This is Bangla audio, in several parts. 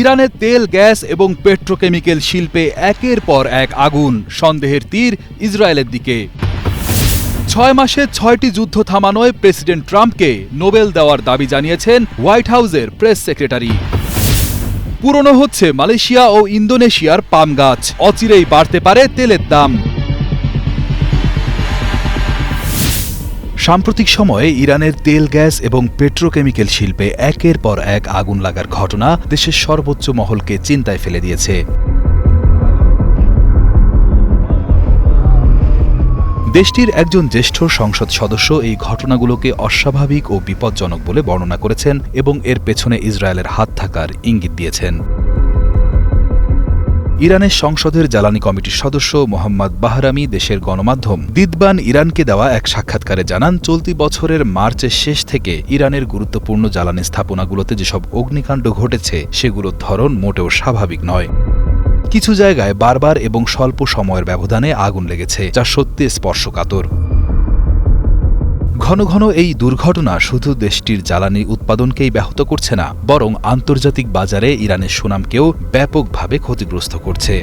ইরানের তেল, গ্যাস এবং পেট্রোকেমিক্যাল শিল্পে একের পর এক আগুন, সন্দেহের তীর ইসরায়েলের দিকে। ছয় মাসে ছয়টি যুদ্ধ থামানোয় প্রেসিডেন্ট ট্রাম্পকে নোবেল দেওয়ার দাবি জানিয়েছেন হোয়াইট হাউসের প্রেস সেক্রেটারি। পুরনো হচ্ছে মালয়েশিয়া ও ইন্দোনেশিয়ার পাম গাছ, অচিরেই বাড়তে পারে তেলের দাম। সাম্প্রতিক সময়ে ইরানের তেল, গ্যাস এবং পেট্রোকেমিক্যাল শিল্পে একের পর এক আগুন লাগার ঘটনা দেশের সর্বোচ্চ মহলকে চিন্তায় ফেলে দিয়েছে। দেশটির একজন জ্যেষ্ঠ সংসদ সদস্য এই ঘটনাগুলোকে অস্বাভাবিক ও বিপজ্জনক বলে বর্ণনা করেছেন এবং এর পেছনে ইসরায়েলের হাত থাকার ইঙ্গিত দিয়েছেন। ইরানের সংসদের জ্বালানি কমিটির সদস্য মোহাম্মদ বাহরামি দেশের গণমাধ্যম দিদবান ইরানকে দেওয়া এক সাক্ষাৎকারে জানান, চলতি বছরের মার্চের শেষ থেকে ইরানের গুরুত্বপূর্ণ জ্বালানি স্থাপনাগুলোতে যেসব অগ্নিকাণ্ড ঘটেছে সেগুলোর ধরন মোটেও স্বাভাবিক নয়। কিছু জায়গায় বারবার এবং স্বল্প সময়ের ব্যবধানে আগুন লেগেছে, যা সত্যি স্পর্শকাতর। ঘন ঘন এই দুর্ঘটনা শুধু দেশটির জ্বালানি উৎপাদনকেই ব্যাহত করছে না, বরং আন্তর্জাতিক বাজারে ইরানের সুনামকেও ব্যাপকভাবে ক্ষতিগ্রস্ত করছে।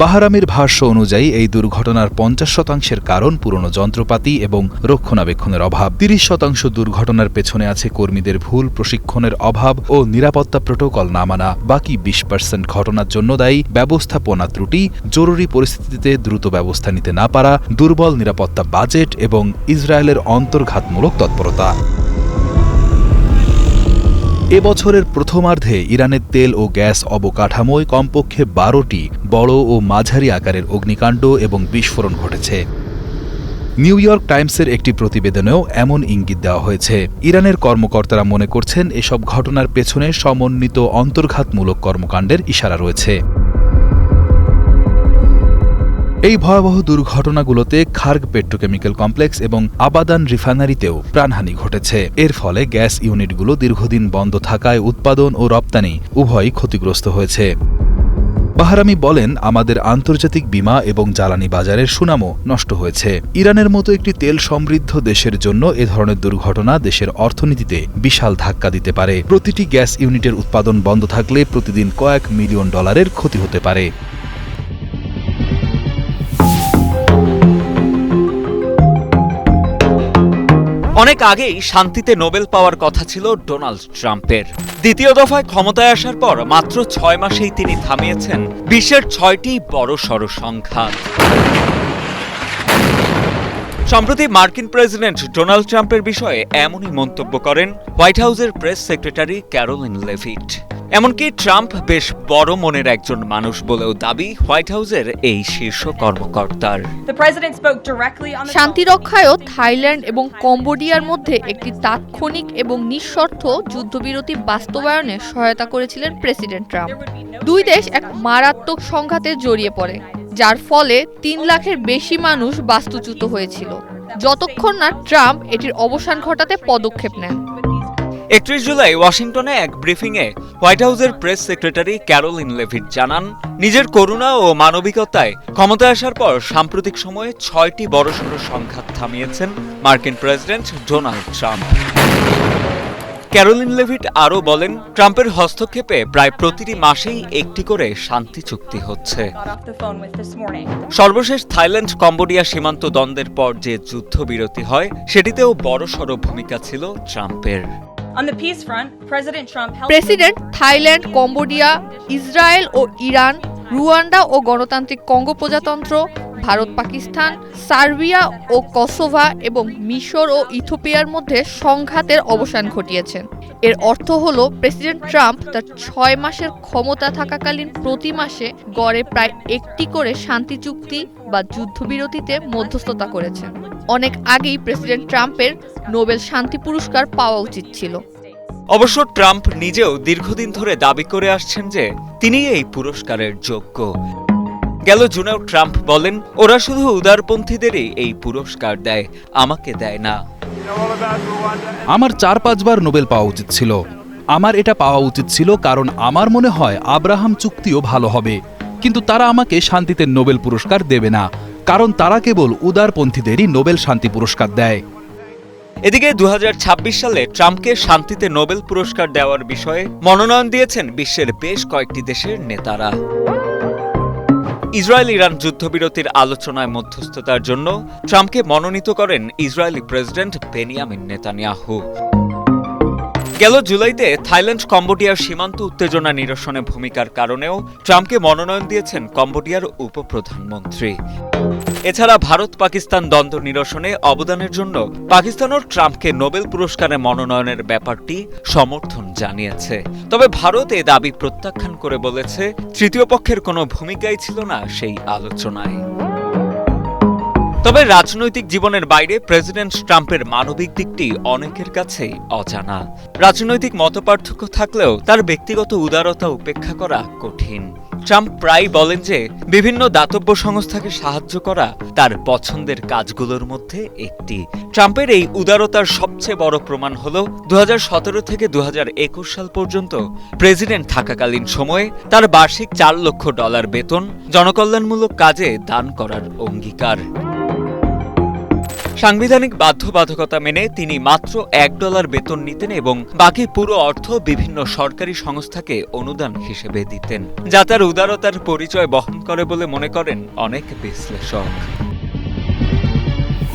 বাহারামির ভাষ্য অনুযায়ী, এই দুর্ঘটনার পঞ্চাশ শতাংশের কারণ পুরনো যন্ত্রপাতি এবং রক্ষণাবেক্ষণের অভাব। তিরিশ শতাংশ দুর্ঘটনার পেছনে আছে কর্মীদের ভুল প্রশিক্ষণের অভাব ও নিরাপত্তা প্রোটোকল না মানা। বাকি বিশ পার্সেন্ট ঘটনার জন্য দায়ী ব্যবস্থাপনা ত্রুটি, জরুরি পরিস্থিতিতে দ্রুত ব্যবস্থা নিতে না পারা, দুর্বল নিরাপত্তা বাজেট এবং ইসরায়েলের অন্তর্ঘাতমূলক তৎপরতা। এবছরের প্রথমার্ধে ইরানের তেল ও গ্যাস অবকাঠামোয় কমপক্ষে বারোটি বড় ও মাঝারি আকারের অগ্নিকাণ্ড এবং বিস্ফোরণ ঘটেছে। নিউ ইয়র্ক টাইমসের একটি প্রতিবেদনেও এমন ইঙ্গিত দেওয়া হয়েছে। ইরানের কর্মকর্তারা মনে করছেন এসব ঘটনার পেছনে সমন্বিত অন্তর্ঘাতমূলক কর্মকাণ্ডের ইশারা রয়েছে। এই ভয়াবহ দুর্ঘটনাগুলোতে খার্গ পেট্রোকেমিক্যাল কমপ্লেক্স এবং আবাদান রিফাইনারিতেও প্রাণহানি ঘটেছে। এর ফলে গ্যাস ইউনিটগুলো দীর্ঘদিন বন্ধ থাকায় উৎপাদন ও রপ্তানি উভয়ই ক্ষতিগ্রস্ত হয়েছে। বাহারামি বলেন, আমাদের আন্তর্জাতিক বীমা এবং জ্বালানি বাজারের সুনামও নষ্ট হয়েছে। ইরানের মতো একটি তেল সমৃদ্ধ দেশের জন্য এ ধরনের দুর্ঘটনা দেশের অর্থনীতিতে বিশাল ধাক্কা দিতে পারে। প্রতিটি গ্যাস ইউনিটের উৎপাদন বন্ধ থাকলে প্রতিদিন কয়েক মিলিয়ন ডলারের ক্ষতি হতে পারে। আগেই শান্তিতে নোবেল পাওয়ার কথা ছিল ডোনাল্ড ট্রাম্পের। দ্বিতীয় দফায় ক্ষমতায় আসার পর মাত্র ছয় মাসেই তিনি থামিয়েছেন বিশ্বের ছয়টি বড় সড় সংঘাত সম্প্রতি মার্কিন প্রেসিডেন্ট ডোনাল্ড ট্রাম্পের বিষয়ে এমনই মন্তব্য করেন হোয়াইট হাউসের প্রেস সেক্রেটারি ক্যারোলিন লেভিট। এমনকি ট্রাম্প বেশ বড় মনের একজন মানুষ বলেও দাবি হোয়াইট হাউসের এই শীর্ষ কর্মকর্তার। শান্তি রক্ষায়ও থাইল্যান্ড এবং কম্বোডিয়ার মধ্যে একটি তাৎক্ষণিক এবং নিঃশর্ত যুদ্ধবিরতি বাস্তবায়নে সহায়তা করেছিলেন প্রেসিডেন্ট ট্রাম্প। দুই দেশ এক মারাত্মক সংঘাতে জড়িয়ে পড়ে। যার ফলে তিন লাখের বেশি মানুষ বাস্তুচ্যুত হয়েছিল। যতক্ষণ না ট্রাম্প এটির অবসান ঘটাতে পদক্ষেপ নেন। একত্রিশ জুলাই ওয়াশিংটনে এক ব্রিফিংয়ে হোয়াইট হাউসের প্রেস সেক্রেটারি ক্যারোলিন লেভিট জানান, নিজের করুণা ও মানবিকতায় ক্ষমতায় আসার পর সাম্প্রতিক সময়ে ছয়টি বড়সড় সংঘাত থামিয়েছেন মার্কিন president Donald Trump. Caroline Leavitt আরও বলেন ট্রাম্পের হস্তক্ষেপে প্রায় প্রতিটি মাসেই একটি করে শান্তি চুক্তি হচ্ছে. সর্বশেষ থাইল্যান্ড কম্বোডিয়া সীমান্ত দ্বন্দ্বের পর যে যুদ্ধবিরতি হয় সেটিতেও বড়সড় ভূমিকা ছিল ট্রাম্পের প্রেসিডেন্ট থাইল্যান্ড কম্বোডিয়া ইসরায়েল ও ইরান রুয়ান্ডা ও গণতান্ত্রিক কঙ্গো প্রজাতন্ত্র, ভারত, পাকিস্তান, সার্বিয়া ও কসোভা এবং মিশর ও ইথোপিয়ার মধ্যে সংঘাতের অবসান ঘটিয়েছেন এর অর্থ হল, প্রেসিডেন্ট ট্রাম্প তার ছয় মাসের ক্ষমতা থাকাকালীন প্রতি মাসে গড়ে প্রায় একটি করে শান্তি চুক্তি বা যুদ্ধবিরতিতে মধ্যস্থতা করেছেন। অনেক আগেই প্রেসিডেন্ট ট্রাম্পের নোবেল শান্তি পুরস্কার পাওয়া উচিত ছিল। অবশ্য ট্রাম্প নিজেও দীর্ঘদিন ধরে দাবি করে আসছেন যে তিনি এই পুরস্কারের যোগ্য। গেল জুনেও ট্রাম্প বলেন, ওরা শুধু উদারপন্থীদেরই এই পুরস্কার দেয়, আমাকে দেয় না। আমার চার পাঁচবার নোবেল পাওয়া উচিত ছিল। আমার এটা পাওয়া উচিত ছিল কারণ আমার মনে হয় আব্রাহাম চুক্তিও ভালো হবে। কিন্তু তারা আমাকে শান্তিতে নোবেল পুরস্কার দেবে না, কারণ তারা কেবল উদারপন্থীদেরই নোবেল শান্তি পুরস্কার দেয়। এদিকে দু হাজার ছাব্বিশ সালে ট্রাম্পকে শান্তিতে নোবেল পুরস্কার দেওয়ার বিষয়ে মনোনয়ন দিয়েছেন বিশ্বের বেশ কয়েকটি দেশের নেতারা। ইসরায়েল ইরান যুদ্ধবিরতির আলোচনায় মধ্যস্থতার জন্য ট্রাম্পকে মনোনীত করেন ইসরায়েলি প্রেসিডেন্ট বেনিয়ামিন নেতানিয়াহু। গেল জুলাইতে থাইল্যান্ড, কম্বোডিয়ার সীমান্ত উত্তেজনা নিরসনে ভূমিকার কারণেও ট্রাম্পকে মনোনয়ন দিয়েছেন কম্বোডিয়ার উপপ্রধানমন্ত্রী। এছাড়া ভারত পাকিস্তান দ্বন্দ্ব নিরসনে অবদানের জন্য পাকিস্তানও ট্রাম্পকে নোবেল পুরস্কারে মনোনয়নের ব্যাপারটি সমর্থন জানিয়েছে। তবে ভারত এ দাবি প্রত্যাখ্যান করে বলেছে, তৃতীয় পক্ষের কোনো ভূমিকাই ছিল না সেই আলোচনায়। তবে রাজনৈতিক জীবনের বাইরে প্রেসিডেন্ট ট্রাম্পের মানবিক দিকটি অনেকের কাছেই অজানা। রাজনৈতিক মতপার্থক্য থাকলেও তার ব্যক্তিগত উদারতা উপেক্ষা করা কঠিন। ট্রাম্প প্রায় বলেন যে বিভিন্ন দাতব্য সংস্থাকে সাহায্য করা তার পছন্দের কাজগুলোর মধ্যে একটি। ট্রাম্পের এই উদারতার সবচেয়ে বড় প্রমাণ হল দু হাজার সতেরো থেকে দু হাজার একুশ সাল পর্যন্ত প্রেসিডেন্ট থাকাকালীন সময়ে তার বার্ষিক চার লক্ষ ডলার বেতন জনকল্যাণমূলক কাজে দান করার অঙ্গীকার। সাংবিধানিক বাধ্যবাধকতা মেনে তিনি মাত্র এক ডলার বেতন নিতেন এবং বাকি পুরো অর্থ বিভিন্ন সরকারি সংস্থাকে অনুদান হিসেবে দিতেন। যা তার উদারতার পরিচয় বহন করে বলে মনে করেন অনেক বিশ্লেষক।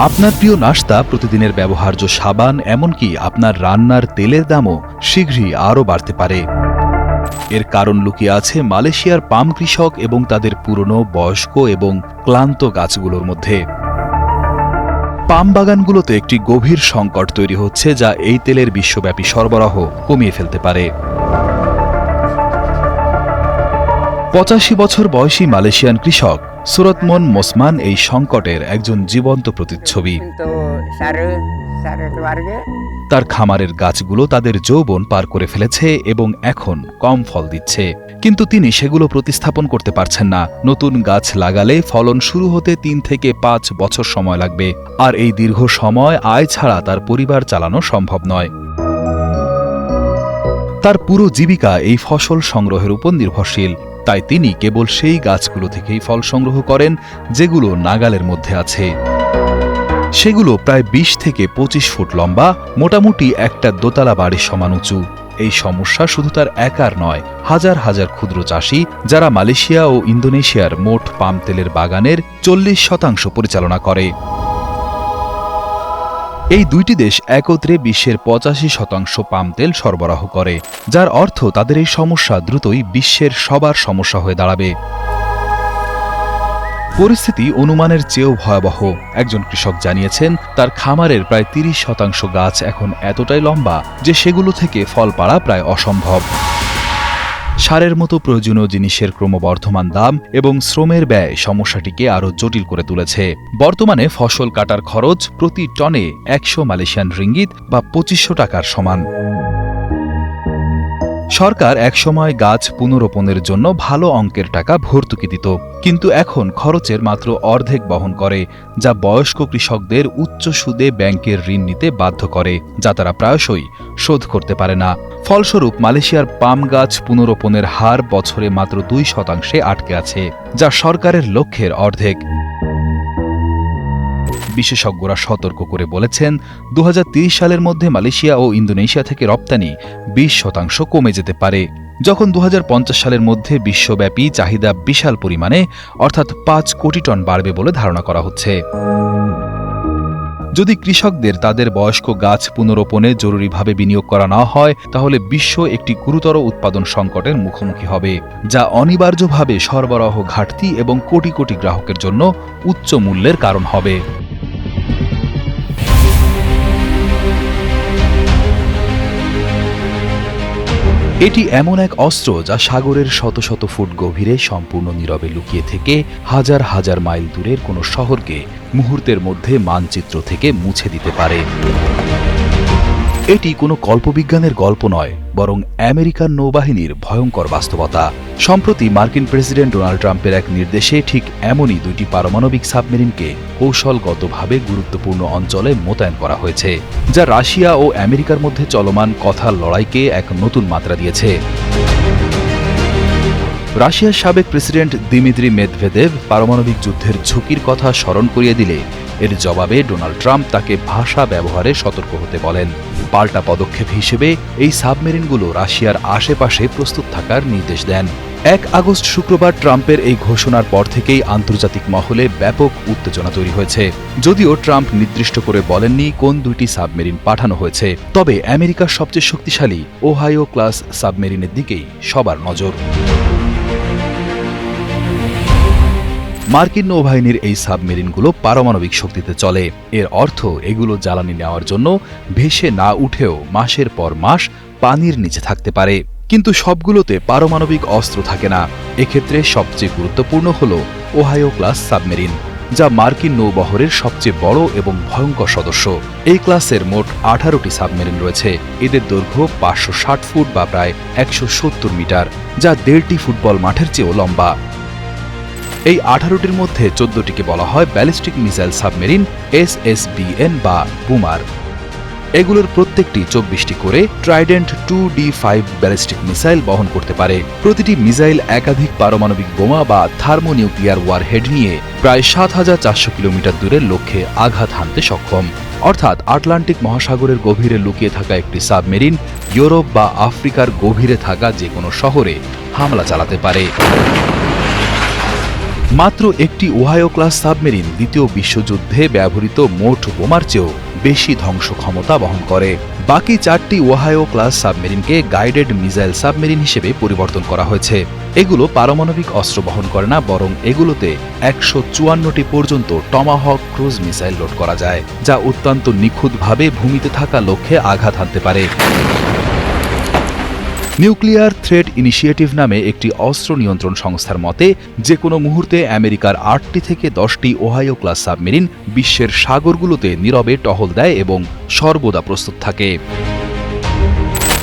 আপনার প্রিয় নাস্তা, প্রতিদিনের ব্যবহার্য সাবান, এমনকি আপনার রান্নার তেলের দামও শীঘ্রই আরও বাড়তে পারে। এর কারণ লুকিয়ে আছে মালয়েশিয়ার পাম কৃষক এবং তাদের পুরনো, বয়স্ক এবং ক্লান্ত গাছগুলোর মধ্যে। পাম বাগানগুলোতে একটি গভীর সংকট তৈরি হচ্ছে যা এই তেলের বিশ্বব্যাপী সরবরাহ কমিয়ে ফেলতে পারে। পঁচাশি বছর বয়সী মালয়েশিয়ান কৃষক সুরতমন মোসমান এই সংকটের একজন জীবন্ত প্রতিচ্ছবি। তার খামারের গাছগুলো তাদের যৌবন পার করে ফেলেছে এবং এখন কম ফল দিচ্ছে। কিন্তু তিনি সেগুলো প্রতিস্থাপন করতে পারছেন না। নতুন গাছ লাগালে ফলন শুরু হতে তিন থেকে পাঁচ বছর সময় লাগবে। আর এই দীর্ঘ সময় আয় ছাড়া তার পরিবার চালানো সম্ভব নয়। তার পুরো জীবিকা এই ফসল সংগ্রহের উপর নির্ভরশীল। তাই তিনি কেবল সেই গাছগুলো থেকেই ফল সংগ্রহ করেন, যেগুলো নাগালের মধ্যে আছে। সেগুলো প্রায় ২০ থেকে ২৫ ফুট লম্বা, মোটামুটি একটা দোতলা বাড়ির সমান উঁচু। এই সমস্যা শুধু তার একার নয়, হাজার হাজার ক্ষুদ্র চাষি, যারা মালয়েশিয়া ও ইন্দোনেশিয়ার মোট পাম তেলের বাগানের চল্লিশ শতাংশ পরিচালনা করে। এই দুইটি দেশ একত্রে বিশ্বের পঁচাশি শতাংশ পাম তেল সরবরাহ করে, যার অর্থ তাদের এই সমস্যা দ্রুতই বিশ্বের সবার সমস্যা হয়ে দাঁড়াবে। পরিস্থিতি অনুমানের চেয়েও ভয়াবহ। একজন কৃষক জানিয়েছেন, তার খামারের প্রায় তিরিশ শতাংশ গাছ এখন এতটাই লম্বা যে সেগুলো থেকে ফল পাড়া প্রায় অসম্ভব। সারের মতো প্রয়োজনীয় জিনিসের ক্রমবর্ধমান দাম এবং শ্রমের ব্যয় সমস্যাটিকে আরও জটিল করে তুলেছে। বর্তমানে ফসল কাটার খরচ প্রতি টনে একশো মালয়েশিয়ান রিঙ্গিত বা পঁচিশশো টাকার সমান। সরকার একসময় গাছ পুনরোপণের জন্য ভালো অঙ্কের টাকা ভর্তুকি দিত, কিন্তু এখন খরচের মাত্র অর্ধেক বহন করে, যা বয়স্ক কৃষকদের উচ্চ সুদে ব্যাংকের ঋণ নিতে বাধ্য করে, যা তারা প্রায়শই শোধ করতে পারে না। ফলস্বরূপ, মালয়েশিয়ার পাম গাছ পুনরোপণের হার বছরে মাত্র দুই শতাংশে আটকে আছে, যা সরকারের লক্ষ্যের অর্ধেক। বিশেষজ্ঞরা সতর্ক করে বলেছেন দু সালের মধ্যে মালয়েশিয়া ও ইন্দোনেশিয়া থেকে রপ্তানি বিশ শতাংশ কমে যেতে পারে। যখন দু হাজার পঞ্চাশ সালের মধ্যে বিশ্বব্যাপী চাহিদা বিশাল পরিমাণে, অর্থাৎ পাঁচ কোটি টন বাড়বে বলে ধারণা করা হচ্ছে। যদি কৃষকদের তাদের বয়স্ক গাছ পুনরোপণে জরুরিভাবে বিনিয়োগ করা না হয়, তাহলে বিশ্ব একটি গুরুতর উৎপাদন সংকটের মুখোমুখি হবে, যা অনিবার্যভাবে সরবরাহ ঘাটতি এবং কোটি কোটি গ্রাহকের জন্য উচ্চ মূল্যের কারণ হবে। এটি এমন এক অস্ত্র যা সাগরের শত শত ফুট গভীরে সম্পূর্ণ নীরবে লুকিয়ে থেকে হাজার হাজার মাইল দূরের কোনো শহরকে মুহূর্তের মধ্যে মানচিত্র থেকে মুছে দিতে পারে। এটি কোনো কল্পবিজ্ঞানের গল্প নয়, বরং আমেরিকান নৌবাহিনীর ভয়ঙ্কর বাস্তবতা। সম্প্রতি মার্কিন প্রেসিডেন্ট ডোনাল্ড ট্রাম্পের এক নির্দেশে ঠিক এমনই দুইটি পারমাণবিক সাবমেরিনকে কৌশলগতভাবে গুরুত্বপূর্ণ অঞ্চলে মোতায়েন করা হয়েছে, যা রাশিয়া ও আমেরিকার মধ্যে চলমান কথার লড়াইকে এক নতুন মাত্রা দিয়েছে। রাশিয়ার সাবেক প্রেসিডেন্ট দিমিত্রি মেদভেদেভ পারমাণবিক যুদ্ধের ঝুঁকির কথা স্মরণ করিয়ে দিলে এর জবাবে ডোনাল্ড ট্রাম্প তাকে ভাষা ব্যবহারে সতর্ক হতে বলেন। পাল্টা পদক্ষেপ হিসেবে এই সাবমেরিনগুলো রাশিয়ার আশেপাশে প্রস্তুত থাকার নির্দেশ দেন। এক আগস্ট শুক্রবার ট্রাম্পের এই ঘোষণার পর থেকেই আন্তর্জাতিক মহলে ব্যাপক উত্তেজনা তৈরি হয়েছে। যদিও ট্রাম্প নির্দিষ্ট করে বলেননি কোন দুইটি সাবমেরিন পাঠানো হয়েছে, তবে আমেরিকার সবচেয়ে শক্তিশালী ওহাইও ক্লাস সাবমেরিনের দিকেই সবার নজর। মার্কিন নৌবাহিনীর এই সাবমেরিনগুলো পারমাণবিক শক্তিতে চলে। এর অর্থ এগুলো জ্বালানি নেওয়ার জন্য ভেসে না উঠেও মাসের পর মাস পানির নিচে থাকতে পারে। কিন্তু সবগুলোতে পারমাণবিক অস্ত্র থাকে না। এক্ষেত্রে সবচেয়ে গুরুত্বপূর্ণ হল ওহায়ো ক্লাস সাবমেরিন, যা মার্কিন নৌবহরের সবচেয়ে বড় এবং ভয়ঙ্কর সদস্য। এই ক্লাসের মোট আঠারোটি সাবমেরিন রয়েছে। এদের দৈর্ঘ্য পাঁচশো ষাট ফুট বা প্রায় একশো সত্তর মিটার, যা দেড়টি ফুটবল মাঠের চেয়েও লম্বা। এই আঠারোটির মধ্যে চোদ্দটিকে বলা হয় ballistic missile submarine S SSBN বা বুমার। এগুলোর প্রত্যেকটি চব্বিশটি করে Trident two D five ballistic missile বহন করতে পারে। প্রতিটি মিসাইল একাধিক পারমাণবিক বোমা বা থার্মোনিউক্লিয়ার ওয়ারহেড নিয়ে প্রায় সাত হাজার চারশো কিলোমিটার দূরের লক্ষ্যে আঘাত হানতে সক্ষম। অর্থাৎ আটলান্টিক মহাসাগরের গভীরে লুকিয়ে থাকা একটি সাবমেরিন ইউরোপ বা আফ্রিকার গভীরে থাকা যে কোনো শহরে হামলা চালাতে পারে। মাত্র একটি ওহায়ো ক্লাস সাবমেরিন দ্বিতীয় বিশ্বযুদ্ধে ব্যবহৃত মোট বোমার চেয়েও বেশি ধ্বংস ক্ষমতা বহন করে। বাকি চারটি ওহায়ো ক্লাস সাবমেরিনকে গাইডেড মিসাইল সাবমেরিন হিসেবে পরিবর্তন করা হয়েছে। এগুলো পারমাণবিক অস্ত্র বহন করে না, বরং এগুলোতে একশো চুয়ান্নটি পর্যন্ত টমাহক ক্রুজ মিসাইল লোড করা যায়, যা অত্যন্ত নিখুঁতভাবে ভূমিতে থাকা লক্ষ্যে আঘাত হানতে পারে। নিউক্লিয়ার থ্রেড ইনিশিয়েটিভ নামে একটি অস্ত্র নিয়ন্ত্রণ সংস্থার মতে যে কোনো মুহূর্তে আমেরিকার আটটি থেকে দশটি ওহাইও ক্লাস সাবমেরিন বিশ্বের সাগরগুলোতে নীরবে টহল দেয় এবং সর্বদা প্রস্তুত থাকে।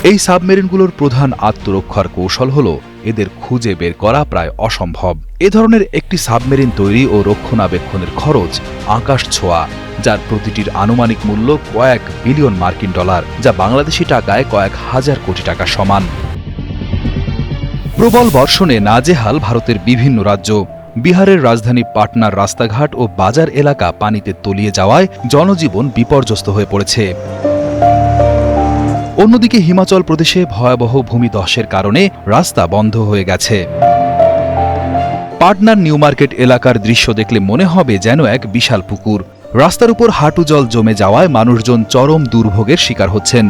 এই সাবমেরিনগুলোর প্রধান আত্মরক্ষার কৌশল হল এদের খুঁজে বের করা প্রায় অসম্ভব। এ ধরনের একটি সাবমেরিন তৈরি ও রক্ষণাবেক্ষণের খরচ আকাশ ছোঁয়া, যার প্রতিটির আনুমানিক মূল্য কয়েক বিলিয়ন মার্কিন ডলার, যা বাংলাদেশি টাকায় কয়েক হাজার কোটি টাকা সমান। প্রবল বর্ষণে নাজেহাল ভারতের বিভিন্ন রাজ্য। বিহারের রাজধানী পাটনার রাস্তাঘাট ও বাজার এলাকা পানিতে তলিয়ে যাওয়ায় জনজীবন বিপর্যস্ত হয়ে পড়েছে। অন্যদিকে হিমাচল প্রদেশে ভয়াবহ ভূমিধসের কারণে রাস্তা বন্ধ হয়ে গেছে। পাটনার নিউ মার্কেট এলাকার দৃশ্য দেখলে মনে হবে যেন এক বিশাল পুকুর। রাস্তার উপর হাঁটু জল জমে যাওয়ায় মানুষজন চরম দুর্ভোগের শিকার হচ্ছেন।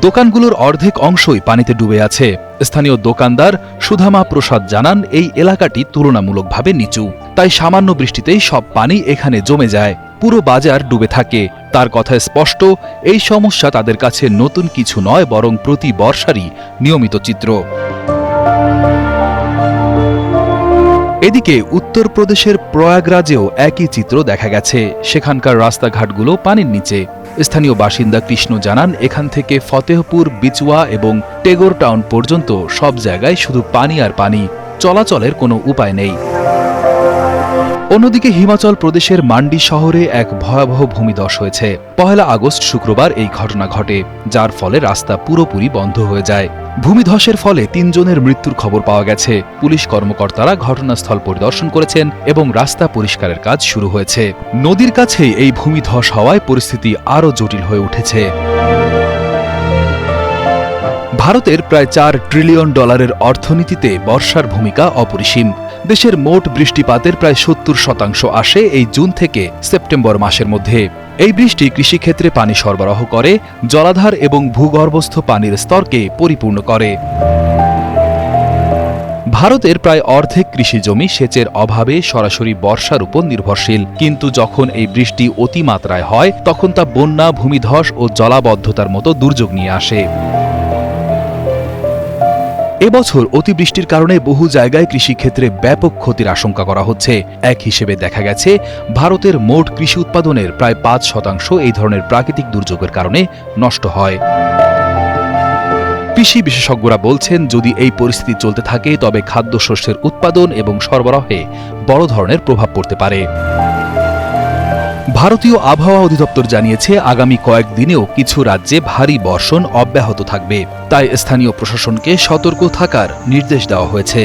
দোকানগুলোর অর্ধেক অংশই পানিতে ডুবে আছে। স্থানীয় দোকানদার সুধামা প্রসাদ জানান, এই এলাকাটি তুলনামূলকভাবে নিচু। তাই সামান্য বৃষ্টিতেই সব পানি এখানে জমে যায়। পুরো বাজার ডুবে থাকে। তার কথায় স্পষ্ট, এই সমস্যা তাদের কাছে নতুন কিছু নয়, বরং প্রতি বর্ষারই নিয়মিত চিত্র। এদিকে উত্তরপ্রদেশের প্রয়াগরাজেও একই চিত্র দেখা গেছে। সেখানকার রাস্তাঘাটগুলো পানির নিচে। স্থানীয় বাসিন্দা কৃষ্ণ জানান, এখান থেকে ফতেহপুর, বিচুয়া এবং টেগোর টাউন পর্যন্ত সব জায়গায় শুধু পানি আর পানি। চলাচলের কোনো উপায় নেই। অন্যদিকে হিমাচল প্রদেশের মান্ডি শহরে এক ভয়াবহ ভূমিধস হয়েছে। পহেলা আগস্ট শুক্রবার এই ঘটনা ঘটে, যার ফলে রাস্তা পুরোপুরি বন্ধ হয়ে যায়। ভূমিধসের ফলে তিনজনের মৃত্যুর খবর পাওয়া গেছে। পুলিশ কর্মকর্তারা ঘটনাস্থল পরিদর্শন করেছেন এবং রাস্তা পরিষ্কারের কাজ শুরু হয়েছে। নদীর কাছেই এই ভূমিধস হওয়ায় পরিস্থিতি আরও জটিল হয়ে উঠেছে। ভারতের প্রায় চার ট্রিলিয়ন ডলারের অর্থনীতিতে বর্ষার ভূমিকা অপরিসীম। দেশের মোট বৃষ্টিপাতের প্রায় সত্তর শতাংশ আসে এই জুন থেকে সেপ্টেম্বর মাসের মধ্যে। এই বৃষ্টি কৃষিক্ষেত্রে পানি সরবরাহ করে, জলাধার এবং ভূগর্ভস্থ পানির স্তরকে পরিপূর্ণ করে। ভারতের প্রায় অর্ধেক কৃষি জমি সেচের অভাবে সরাসরি বর্ষার উপর নির্ভরশীল। কিন্তু যখন এই বৃষ্টি অতিমাত্রায় হয়, তখন তা বন্যা, ভূমিধস ও জলাবদ্ধতার মতো দুর্যোগ নিয়ে আসে। এবছর অতিবৃষ্টির কারণে বহু জায়গায় কৃষিক্ষেত্রে ব্যাপক ক্ষতির আশঙ্কা করা হচ্ছে। এক হিসেবে দেখা গেছে, ভারতের মোট কৃষি উৎপাদনের প্রায় পাঁচ শতাংশ এই ধরনের প্রাকৃতিক দুর্যোগের কারণে নষ্ট হয়। কৃষি বিশেষজ্ঞরা বলছেন, যদি এই পরিস্থিতি চলতে থাকে, তবে খাদ্যশস্যের উৎপাদন এবং সরবরাহে বড় ধরনের প্রভাব পড়তে পারে। ভারতীয় আবহাওয়া অধিদপ্তর জানিয়েছে, আগামী কয়েকদিনেও কিছু রাজ্যে ভারী বর্ষণ অব্যাহত থাকবে। তাই স্থানীয় প্রশাসনকে সতর্ক থাকার নির্দেশ দেওয়া হয়েছে।